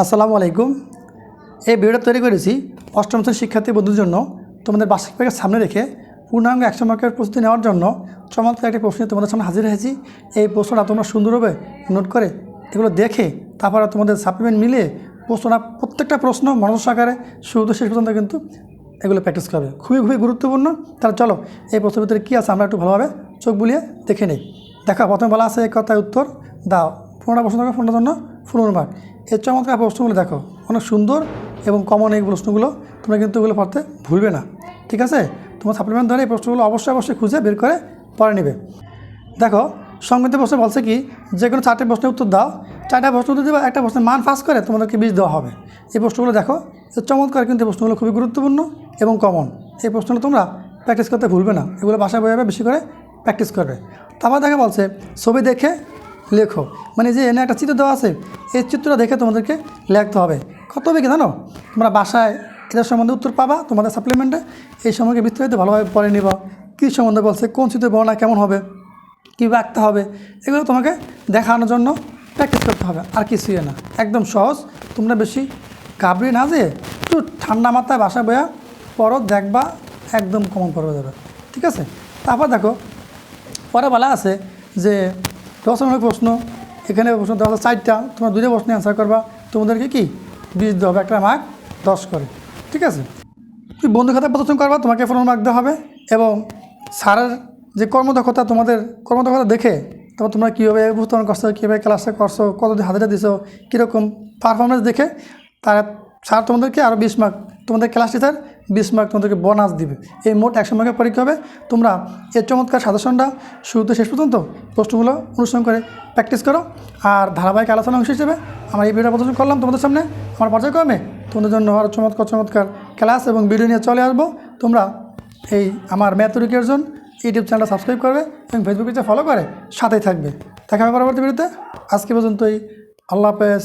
আসসালামু আলাইকুম। এই ভিডিওটা তৈরি করেছি অষ্টম শ্রেণির শিক্ষার্থী বন্ধুর জন্য। তোমাদের বার্ষিক পরীক্ষার সামনে রেখে পূর্ণাঙ্গ একশো মার্কের প্রস্তুতি নেওয়ার জন্য চমৎকার একটি প্রশ্ন তোমাদের সামনে হাজির হয়েছি। এই প্রশ্নটা তোমরা সুন্দরভাবে নোট করে এগুলো দেখে তারপরে তোমাদের সাপ্লিমেন্ট মিলিয়ে প্রশ্নটা প্রত্যেকটা প্রশ্ন মনোযোগ সহকারে শুরু শেষ পর্যন্ত কিন্তু এগুলো প্র্যাকটিস করবে। খুবই খুবই গুরুত্বপূর্ণ। তাহলে চলো, এই প্রশ্নের ভিতরে কী আছে আমরা একটু ভালোভাবে চোখ বুলিয়ে দেখে নিই। দেখা, প্রথমে বলা আছে এক কথায় উত্তর দাও। পনেরোটা প্রশ্ন থাকবে পনেরোটার জন্য পনেরো মার্ক এর চমৎকার প্রশ্নগুলো দেখো। অনেক সুন্দর এবং কমন এই প্রশ্নগুলো। তোমরা কিন্তু এগুলো পড়তে ভুলবে না। ঠিক আছে? তোমার সাপ্লিমেন্ট ধরে এই প্রশ্নগুলো অবশ্যই অবশ্যই খুঁজে বের করে পড়ে নেবে। দেখো সংগীত প্রশ্ন বলছে কি, যে কোনো চারটে প্রশ্নের উত্তর দাও। চারটা প্রশ্ন উত্তর দেবে, একটা প্রশ্নের মান পাস করে তোমাদেরকে বীজ দেওয়া হবে। এই প্রশ্নগুলো দেখো চমৎকার কিন্তু এই প্রশ্নগুলো খুবই গুরুত্বপূর্ণ এবং কমন এই প্রশ্নগুলো তোমরা প্র্যাকটিস করতে ভুলবে না। এগুলো বাসায় বই যাবে বেশি করে প্র্যাকটিস করবে। তারপর দেখা বলছে, ছবি দেখে লেখো। মানে যে এনে একটা চিত্র দেওয়া আছে, এই চিত্রটা দেখে তোমাদেরকে লিখতে হবে। কত হবে কি জানো? তোমরা বাসায় এটার সম্বন্ধে উত্তর পাবা, তোমাদের সাপ্লিমেন্টে এই সম্পর্কে বিস্তারিত ভালোভাবে পড়ে নিবা। কী সম্বন্ধে বলছে, কোন চিত্রের বর্ণনা কেমন হবে কীভাবে আঁকতে হবে, এগুলো তোমাকে দেখানোর জন্য প্র্যাকটিস করতে হবে। আর কিছুই না। একদম সহজ। তোমরা বেশি ঘাবড়ি না যে একটু ঠান্ডা মাথায় বাসা বয়া পরও দেখবা একদম কমন পড়বে যাবে। ঠিক আছে? তারপর দেখো, পরে বলা আছে যে দশমূলক প্রশ্ন, এখানে প্রশ্ন আছে চারটা, তোমরা দুইটা প্রশ্নে অ্যান্সার করবা, তোমাদেরকে কি? বিশ দেওয়া হবে একটা মার্ক দশ করে, ঠিক আছে? তুমি বন্ধু খাতা প্রদর্শন করবা, তোমাকে ফোন মার্ক দেওয়া হবে এবং স্যারের যে কর্মদক্ষতা তোমাদের কর্মদক্ষতা দেখে, তারপর তোমরা কীভাবে উপস্থাপন করছ, কীভাবে ক্লাসটা করছ, কতদিন হাজিরা দিছো, কীরকম পারফরমেন্স দেখে, তারা স্যার তোমাদেরকে আরও বিশ মার্ক তোমাদের ক্লাস টিচার বিশ মার্ক তোমাদেরকে বোনাস দিবে। এই মোট একশো মার্কের পরীক্ষা হবে? তোমরা এর চমৎকার সাজেশনটা শুরুতে শেষ পর্যন্ত প্রশ্নগুলো অনুসরণ করে প্র্যাকটিস করো। আর ধারাবাহিক আলোচনা অংশ হিসেবে আমার এই ভিডিও প্রদর্শন করলাম তোমাদের সামনে। আমার পর্যায়ক্রমে তোমাদের জন্য আরও চমৎকার চমৎকার ক্লাস এবং ভিডিও নিয়ে চলে আসব। তোমরা এই আমার ম্যাথরিকের জন্য ইউটিউব চ্যানেলটা সাবস্ক্রাইব করবে এবং ফেসবুক পেজে ফলো করে সাথেই থাকবে। দেখা হবে পরবর্তী ভিডিওতে আজকে পর্যন্তই। আল্লাহ হাফেজ।